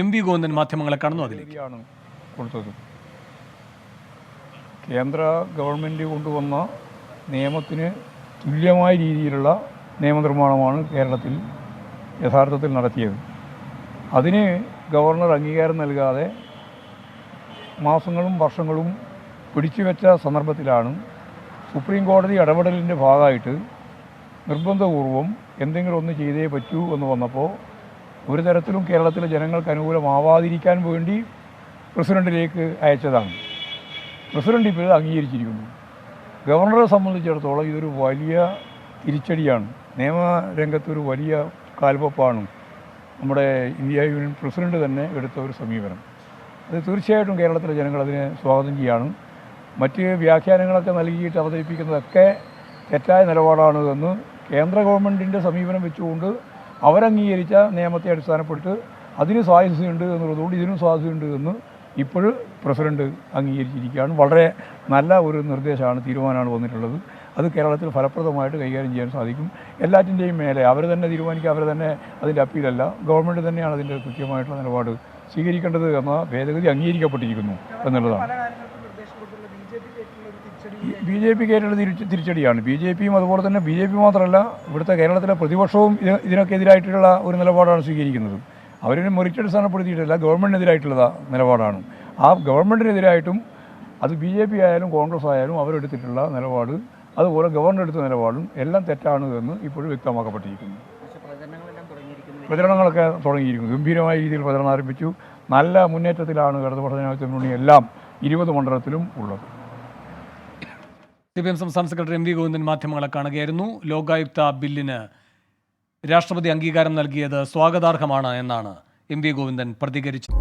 M V Govindan മാധ്യമങ്ങളെ കടന്നു അതിലേക്ക്. കൊടുത്തത്. കേന്ദ്ര ഗവൺമെന്റ് കൊണ്ടുവന്ന നിയമത്തിന് തുല്യമായ രീതിയിലുള്ള നിയമനിർമ്മാണമാണ് കേരളത്തിൽ യഥാർത്ഥത്തിൽ നടത്തിയത്. അതിന് ഗവർണർ അംഗീകാരം നൽകാതെ മാസങ്ങളും വർഷങ്ങളും പിടിച്ചുവെച്ച സന്ദർഭത്തിലാണ് സുപ്രീം കോടതി ഇടപെടലിന്റെ ഭാഗമായിട്ട് നിർബന്ധപൂർവം എന്തെങ്കിലും ഒന്ന് ചെയ്തേ പറ്റൂ എന്ന് വന്നപ്പോൾ ഒരു തരത്തിലും കേരളത്തിലെ ജനങ്ങൾക്ക് അനുകൂലമാവാതിരിക്കാൻ വേണ്ടി പ്രസിഡന്റിലേക്ക് അയച്ചതാണ്. പ്രസിഡന്റ് ഇപ്പോൾ അംഗീകരിച്ചിരിക്കുന്നു. ഗവർണറെ സംബന്ധിച്ചിടത്തോളം ഇതൊരു വലിയ തിരിച്ചടിയാണ്. നിയമരംഗത്തൊരു വലിയ കാൽവപ്പാണ് നമ്മുടെ ഇന്ത്യ യൂണിയൻ പ്രസിഡന്റ് തന്നെ എടുത്ത ഒരു സമീപനം. അത് തീർച്ചയായിട്ടും കേരളത്തിലെ ജനങ്ങൾ അതിനെ സ്വാഗതം ചെയ്യാണ്. മറ്റ് വ്യാഖ്യാനങ്ങളൊക്കെ നൽകിയിട്ട് അവതരിപ്പിക്കുന്നതൊക്കെ തെറ്റായ നിലപാടാണ് എന്ന് കേന്ദ്ര ഗവൺമെന്റിന്റെ സമീപനം വെച്ചുകൊണ്ട് അവരംഗീകരിച്ച നിയമത്തെ അടിസ്ഥാനപ്പെട്ട് അതിന് സ്വാധീനമുണ്ട് എന്നുള്ളതുകൊണ്ട് ഇതിനും സ്വാധീനമുണ്ട് എന്ന് ഇപ്പോഴും പ്രസിഡന്റ് അംഗീകരിച്ചിരിക്കുകയാണ്. വളരെ നല്ല ഒരു നിർദ്ദേശമാണ് തീരുമാനമാണ് വന്നിട്ടുള്ളത്. അത് കേരളത്തിൽ ഫലപ്രദമായിട്ട് കൈകാര്യം ചെയ്യാൻ സാധിക്കും. എല്ലാറ്റിന്റെയും മേലെ അവർ തന്നെ തീരുമാനിക്കുക അവർ തന്നെ അതിന്റെ അപ്പീലല്ല. ഗവൺമെന്റ് തന്നെയാണ് അതിന്റെ കൃത്യമായിട്ടുള്ള നിലപാട് സ്വീകരിക്കേണ്ടത് എന്ന ഭേദഗതി അംഗീകരിക്കപ്പെട്ടിരിക്കുന്നു എന്നുള്ളതാണ്. ബി ജെ പി കേരള തിരിച്ചടിയാണ്. ബി ജെ പിയും അതുപോലെ തന്നെ ബി ജെ പി മാത്രമല്ല ഇവിടുത്തെ കേരളത്തിലെ പ്രതിപക്ഷവും ഇതിനൊക്കെതിരായിട്ടുള്ള ഇതിനൊക്കെ എതിരായിട്ടുള്ള ഒരു നിലപാടാണ് സ്വീകരിക്കുന്നത്. അവരിനെ മുറിച്ചടിസ്ഥാനപ്പെടുത്തിയിട്ടില്ല ഗവൺമെന്റിനെതിരായിട്ടുള്ള നിലപാടാണ്. ആ ഗവൺമെന്റിനെതിരായിട്ടും അത് ബി ജെ പി ആയാലും കോൺഗ്രസ് ആയാലും അവരെടുത്തിട്ടുള്ള നിലപാട് അതുപോലെ ഗവർണർ എടുത്ത നിലപാടും എല്ലാം തെറ്റാണ് എന്ന് ഇപ്പോഴും വ്യക്തമാക്കപ്പെട്ടിരിക്കുന്നു. പ്രചരണങ്ങളൊക്കെ തുടങ്ങിയിരിക്കുന്നു. ഗംഭീരമായ രീതിയിൽ പ്രചരണം ആരംഭിച്ചു. നല്ല മുന്നേറ്റത്തിലാണ് ഇടതുപക്ഷ ജനാധിപത്യ മുന്നണി എല്ലാം ഇരുപത് മണ്ഡലത്തിലും ഉള്ളത്. സി പി എം സംസ്ഥാന സെക്രട്ടറി എം വി ഗോവിന്ദൻ മാധ്യമങ്ങളെ കാണുകയായിരുന്നു. ലോകായുക്ത ബില്ലിന് രാഷ്ട്രപതി അംഗീകാരം നൽകിയത് സ്വാഗതാർഹമാണ് എന്നാണ് എം വി ഗോവിന്ദൻ പ്രതികരിച്ചത്.